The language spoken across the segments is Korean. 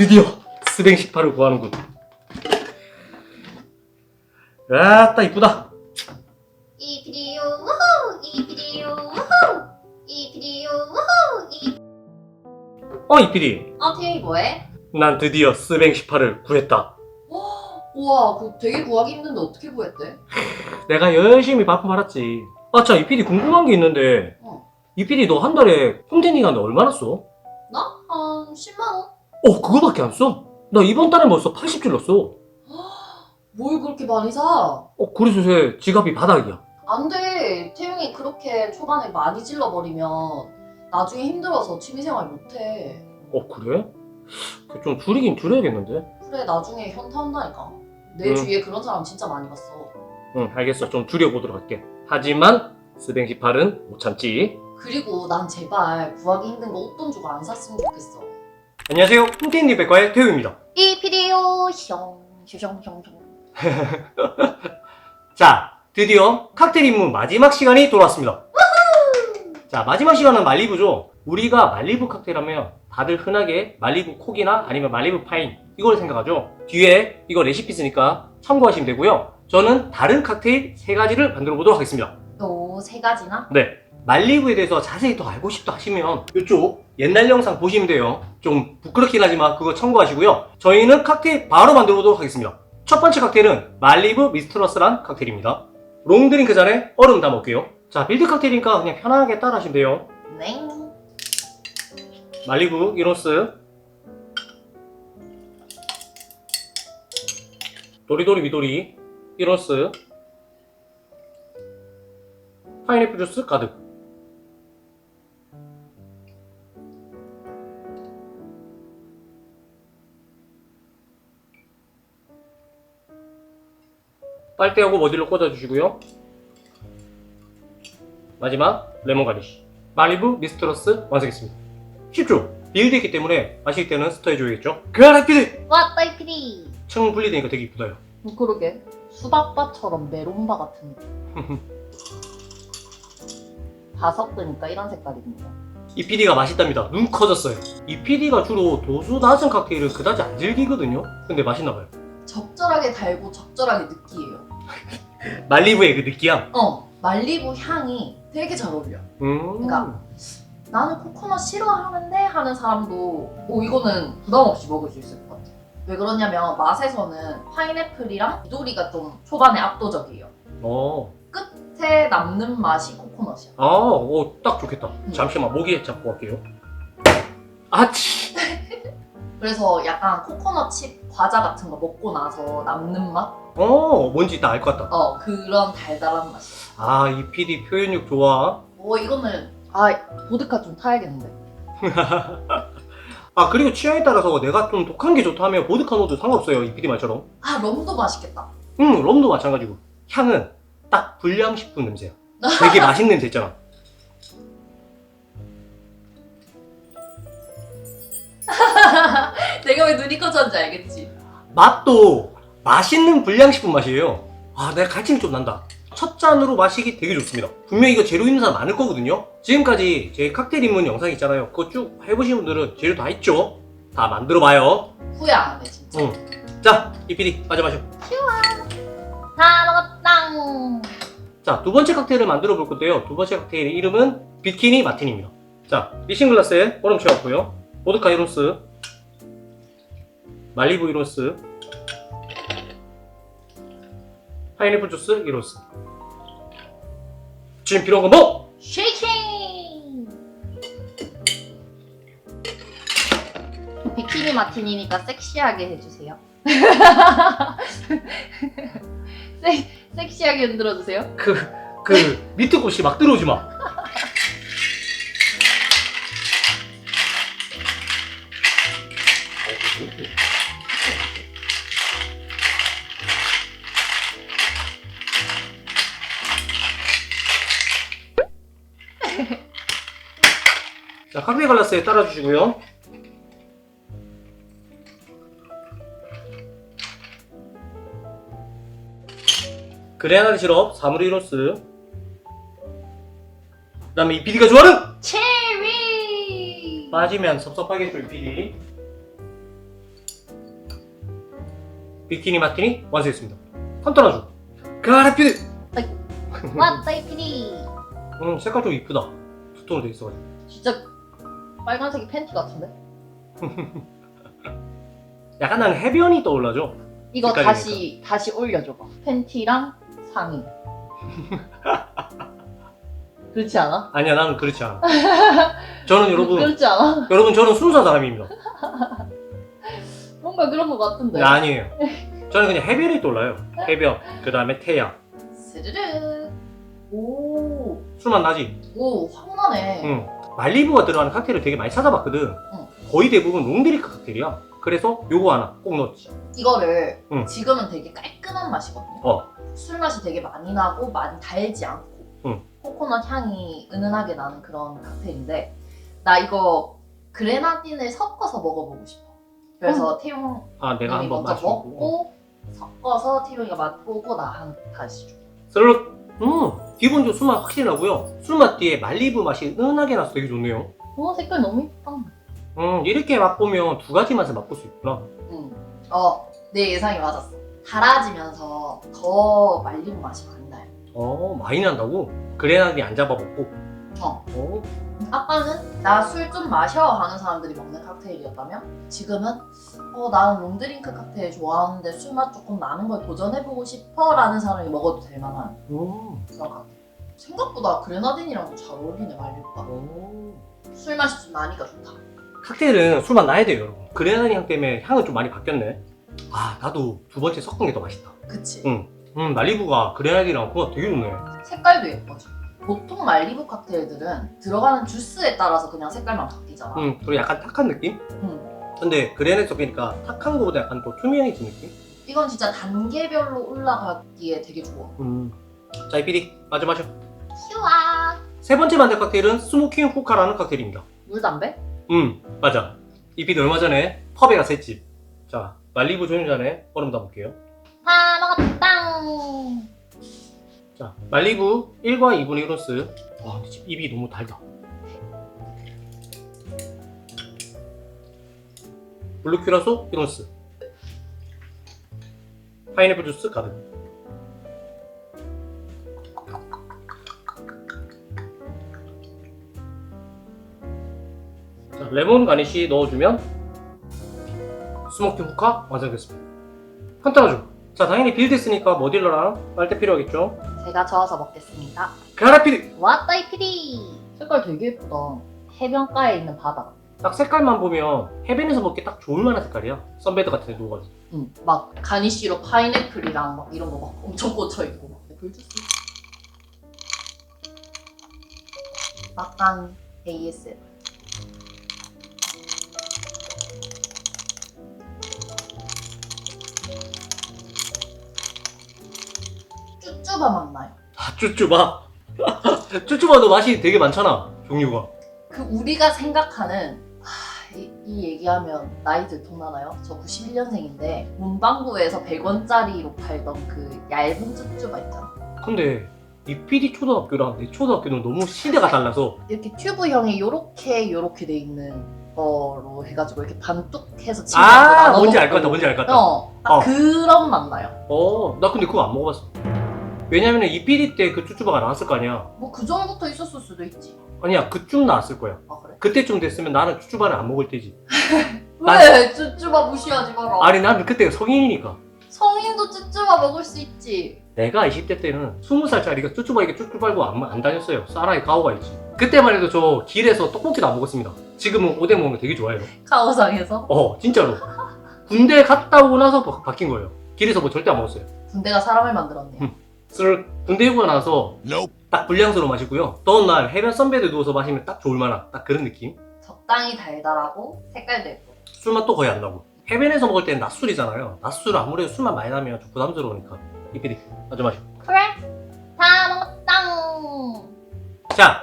드디어 스뱅 식파를 구하는군. 아따 이쁘다. 이 비디오 우후 이 비디오 우후 이 비디오 우후 이 어 이피디, 어 태영이 뭐해? 난 드디어 스뱅 식파를 구했다. 우와 그 되게 구하기 힘든데 어떻게 구했대? 내가 열심히 바쁜 말았지. 아참 이피디 궁금한 게 있는데, 어. 이피디 너 한 달에 홈트닝 하는데 얼마나 써? 나? 한 10만 원? 어 그거밖에 안 써? 나 이번 달에 벌써 80줄 넣었어. 뭘 그렇게 많이 사? 어 그래서 요새 지갑이 바닥이야. 안 돼 태영이 그렇게 초반에 많이 찔러버리면 나중에 힘들어서 취미생활 못해 어 그래? 그좀 줄이긴 줄여야겠는데? 그래 나중에 현타 온다니까 내 응. 주위에 그런 사람 진짜 많이 봤어 응 알겠어 좀 줄여보도록 할게. 하지만 스뱅 식팔은 못 참지. 그리고 난 제발 구하기 힘든 거 웃돈 주고 안 샀으면 좋겠어 안녕하세요 홈트닝 백과의 태우입니다. 이 비디오 숑 숑 숑 숑 자, 드디어 칵테일 입문 마지막 시간이 돌아왔습니다. 자, 마지막 시간은 말리부죠. 우리가 말리부 칵테일 하면 다들 흔하게 말리부 콕이나 아니면 말리부 파인 이걸 생각하죠. 뒤에 이거 레시피 쓰니까 참고하시면 되고요. 저는 다른 칵테일 세 가지를 만들어 보도록 하겠습니다. 또 세 가지나? 네. 말리부에 대해서 자세히 더 알고 싶다 하시면 이쪽 옛날 영상 보시면 돼요. 좀 부끄럽긴 하지만 그거 참고하시고요. 저희는 칵테일 바로 만들어 보도록 하겠습니다. 첫 번째 칵테일은 말리부 미스트러스란 칵테일입니다. 롱드링크 전에 얼음 담아올게요. 자, 빌드 칵테일이니까 그냥 편하게 따라 하시면 돼요. 네 말리부 이노스 도리도리 미도리 이노스 파인애플 주스 가득 빨대하고 머딜로 꽂아주시고요. 마지막 레몬 가니쉬. 말리부 미스트러스 완성했습니다. 쉽죠? 비닐되기 때문에 마실 때는 스터해줘야겠죠? 그래 피디! 왔다 이 비디! 층 분리되니까 되게 이쁘다요. 뭐 그러게. 수박바처럼 메론바 같은 다 섞으니까 이런 색깔입니다. 이 PD가 맛있답니다. 눈 커졌어요. 이 PD가 주로 도수 낮은 칵테일을 그다지 안 즐기거든요. 근데 맛있나봐요. 적절하게 달고 적절하게 느끼해요 말리부의 그 느끼함 어 말리부 향이 되게 잘 어울려. 음. 그러니까 나는 코코넛 싫어하는데 하는 사람도 오 이거는 부담 없이 먹을 수 있을 것 같아. 왜 그러냐면 맛에서는 파인애플이랑 미도리가 좀 초반에 압도적이에요. 어. 끝에 남는 맛이 코코넛이야. 아, 오, 딱 좋겠다. 음. 잠시만 모기에 잡고 갈게요. 아치 그래서 약간 코코넛 칩 과자 같은 거 먹고 나서 남는 맛? 어 뭔지 딱알것 같다 어 그런 달달한 맛이야 아 이 PD 표현력 좋아 오 이거는 아 보드카 좀 타야겠는데 아 그리고 취향에 따라서 내가 좀 독한 게 좋다 하면 보드카 넣어도 상관없어요 이 PD 말처럼 아 럼도 맛있겠다 응, 럼도 마찬가지고. 향은 딱 불량식품 냄새야. 되게 맛있는 냄새 있잖아. 내가 왜 눈이 커졌는지 알겠지? 맛도 맛있는 불량식품 맛이에요. 아, 내가 갈증이 좀 난다. 첫 잔으로 마시기 되게 좋습니다. 분명히 이거 재료 있는 사람 많을 거거든요. 지금까지 제 칵테일 입문 영상 있잖아요. 그거 쭉 해보신 분들은 재료 다 있죠? 다 만들어봐요. 후회 안 하네 진짜 응. 자, 이 PD, 마저 마셔. 다 먹었당 자, 두 번째 칵테일을 만들어 볼 건데요. 두 번째 칵테일의 이름은 비키니 마틴입니다. 자, 미싱 글라스에 얼음 채웠고요. 보드카 이로스, 말리부 이로스, 파인애플 주스 이로스. 지금 필요한 건 뭐? 쉐이킹 비키니 마틴이니까 섹시하게 해주세요 섹, 섹시하게 흔들어주세요 그, 그, 밑에 곳이 막 들어오지 마. 자, 칵테일 글라스에 따라주시고요. 그레나드 시럽, 사무리 로스. 그 다음에 이 PD가 좋아하는! 체리 빠지면 섭섭하겠죠, 이 PD. 비키니 마티니 완성했습니다. 컨트라주. 가라피드. 왔다 이피디. 음 색깔 좀 이쁘다. 두톤으로 돼 있어가지고. 진짜 빨간색이 팬티 같은데? 약간 나는 해변이 떠올라죠. 이거 색깔이니까. 다시 다시 올려줘봐. 팬티랑 상의. 그렇지 않아? 아니야 나는 그렇지 않아. 저는 여러분 그렇지 않아? 여러분 저는 순수한 사람입니다. 뭔가 그런 것 같은데. 네, 아니에요. 저는 그냥 해변이 떠올라요. 해변. 그 다음에 태양. 스르르. 오. 술맛 나지. 오, 확 나네. 응. 말리부가 들어가는 칵테일을 되게 많이 찾아봤거든. 응. 거의 대부분 롱드리크 칵테일이야. 그래서 요거 하나 꼭 넣었지. 이거를 응. 지금은 되게 깔끔한 맛이거든요. 어. 술 맛이 되게 많이 나고 많이 달지 않고 응. 코코넛 향이 은은하게 나는 그런 칵테일인데 나 이거 그레나딘을 섞어서 먹어보고 싶어. 그래서 태용님이 아 내가 한번 먼저 마시고. 먹고 섞어서 태용이가 맛보고 나한 다시 줘. 스르륵. 음 기본적으로 술맛 확실히 나고요. 술맛 뒤에 말리부 맛이 은은하게 나서 되게 좋네요. 어 색깔 너무 예쁘다. 음 이렇게 맛보면 두 가지 맛을 맛볼 수 있구나. 응. 어, 내 예상이 맞았어. 달아지면서 더 말리부 맛이 많이 나요. 어 많이 난다고? 그래나디 안 잡아먹고. 어. 어. 아까는 나 술 좀 마셔 하는 사람들이 먹는 칵테일이었다면 지금은 어 나는 롱드링크 칵테일 좋아하는데 술 맛 조금 나는 걸 도전해보고 싶어 라는 사람이 먹어도 될 만한 음. 그런 칵테일 생각보다 그레나딘이랑도 잘 어울리네 말리부가 어. 술 맛이 좀 나니까 좋다 칵테일은 술맛 나야 돼요 여러분. 그래나디 향 때문에 향은 좀 많이 바뀌었네. 아 나도 두 번째 섞은 게 더 맛있다. 그치? 응. 음 말리부가 그레나디랑 궁합 되게 좋네. 색깔도 예뻐져 보통 말리부 칵테일들은 들어가는 주스에 따라서 그냥 색깔만 바뀌잖아 음 그리고 약간 탁한 느낌? 응. 근데 그레나디 섞이니까 탁한 거보다 약간 또 투명해진 느낌? 이건 진짜 단계별로 올라가기에 되게 좋아 음. 자 이피디 마저 마셔. 휴아 세 번째 만들 칵테일은 스모킹 후카라는 칵테일입니다. 물 담배? 음 맞아. 이피디 얼마 전에 펍에 가서 했지. 자 말리부 조임 전에 얼음 담을게요. 다 먹었다 자 말리부 1과 2분의 1온스. 와 입이 너무 달다. 블루 큐라소 1온스. 파인애플 주스 가득. 자, 레몬 가니쉬 넣어주면 스모킹 후카 완성됐습니다. 판타라주. 자, 당연히 빌드했으니까 머딜러랑 빨대 필요하겠죠? 제가 저어서 먹겠습니다. 가라피드! 왔다 이 피디. 색깔 되게 예쁘다. 해변가에 있는 바다. 딱 색깔만 보면 해변에서 먹기 딱 좋을 만한 색깔이야. 선베드 같은 데 누워가지고. 응. 막 가니쉬로 파인애플이랑 막 이런 거 막 엄청 꽂혀 있고 막. 불주스. 약간 ASMR. 쭈쭈바 맛 나요. 아, 쭈쭈바. 쭈쭈바도 맛이 되게 많잖아. 종류가. 그 우리가 생각하는 하, 이, 이 얘기하면 나이 들통나나요? 저 91년생인데 문방구에서 100원짜리로 팔던 그 얇은 쭈쭈바 있잖아 근데 이 PD 초등학교랑 내 초등학교는 너무 시대가 달라서 이렇게 튜브형이 요렇게 요렇게 돼 있는 거로 해가지고 이렇게 반뚝해서 친구한테 아 나눠 뭔지 알것 먹고. 같다 뭔지 알 것 같다 어, 딱 어. 그런 맛 나요 어, 나 근데 그거 안 먹어봤어 왜냐면은 이 PD 때그 쭈쭈바가 나왔을 거 아니야. 뭐 그 전부터 있었을 수도 있지. 아니야 그쯤 나왔을 거야. 아 그래? 그때쯤 됐으면 나는 쭈쭈바를 안 먹을 때지. 난- 왜 쭈쭈바 무시하지 마라. 아니 나는 그때 성인이니까. 성인도 쭈쭈바 먹을 수 있지. 내가 20대 때는 20살짜리가 쭈쭈바 이게 쭈쭈 빨고 안, 안 다녔어요. 쌀아이 가오가 있지. 그때만 해도 저 길에서 떡볶이도 안 먹었습니다. 지금은 오뎅 먹는 거 되게 좋아해요. 카오상에서? 어 진짜로. 군대 갔다 오고 나서 바, 바뀐 거예요. 길에서 뭐 절대 안 먹었어요. 군대가 사람을 만들었네 요 음. 술 군대 휴가 나서 딱 불량수로 마시고요. 더운 날 해변 선베드 누워서 마시면 딱 좋을 만한 딱 그런 느낌. 적당히 달달하고 색깔도 예쁘고 술맛도 거의 안 나고. 해변에서 먹을 때는 낮술이잖아요. 낮술 아무래도 술만 많이 나면 좀 부담스러우니까. 이피디 마저 마셔 그래. 다 먹었당 자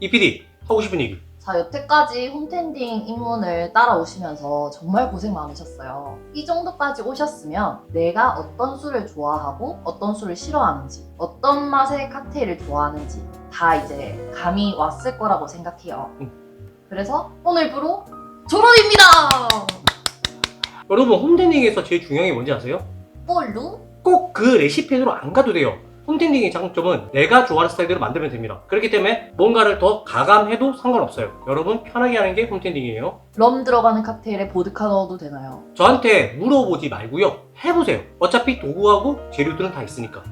이피디 하고 싶은 얘기 자 여태까지 홈텐딩 입문을 따라오시면서 정말 고생 많으셨어요 이 정도까지 오셨으면 내가 어떤 술을 좋아하고 어떤 술을 싫어하는지 어떤 맛의 칵테일을 좋아하는지 다 이제 감이 왔을 거라고 생각해요 음. 그래서 오늘부로 졸업입니다 여러분 홈데닝에서 제일 중요한 게 뭔지 아세요? 뭘로? 꼭그 레시피대로 안 가도 돼요. 홈텐딩의 장점은 내가 좋아하는 스타일대로 만들면 됩니다. 그렇기 때문에 뭔가를 더 가감해도 상관없어요. 여러분 편하게 하는 게 홈텐딩이에요. 럼 들어가는 칵테일에 보드카 넣어도 되나요? 저한테 물어보지 말고요. 해보세요. 어차피 도구하고 재료들은 다 있으니까.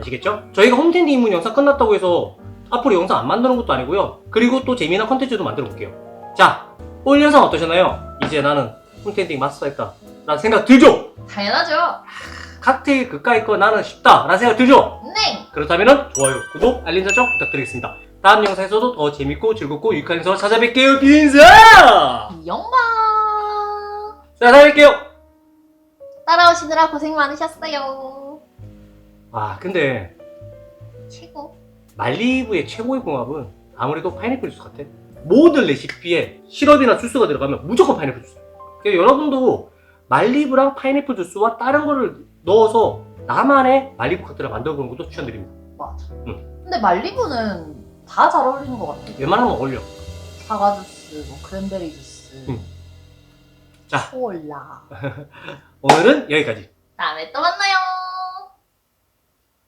아시겠죠? 저희가 홈텐딩 입문 영상 끝났다고 해서 앞으로 영상 안 만드는 것도 아니고요. 그리고 또 재미난 컨텐츠도 만들어 볼게요. 자, 오늘 영상 어떠셨나요? 이제 나는 홈텐딩 마스터했다. 라는 생각 들죠? 당연하죠. 칵테일 그까이 거 나는 쉽다. 라는 생각 들죠? 네. 그렇다면 좋아요, 구독, 알림 설정 부탁드리겠습니다. 다음 영상에서도 더 재밌고 즐겁고 유익한 영상을 찾아뵐게요. 빈사! 영광. 자, 찾아뵐게요. 따라오시느라 고생 많으셨어요. 아, 근데 최고. 말리브의 최고의 궁합은 아무래도 파인애플 주스 같아. 모든 레시피에 시럽이나 주스가 들어가면 무조건 파인애플 주스. 그러니까 여러분도 말리브랑 파인애플 주스와 다른 거를 넣어서 나만의 말리브 칵테일을 만들어 보는 것도 추천드립니다. 맞아. 응. 근데 말리부는 다 잘 어울리는 것 같아. 웬만하면 어울려. 사과 주스, 뭐 크랜베리 주스, 응. 자. 콜라. 오늘은 여기까지. 다음에 또 만나요.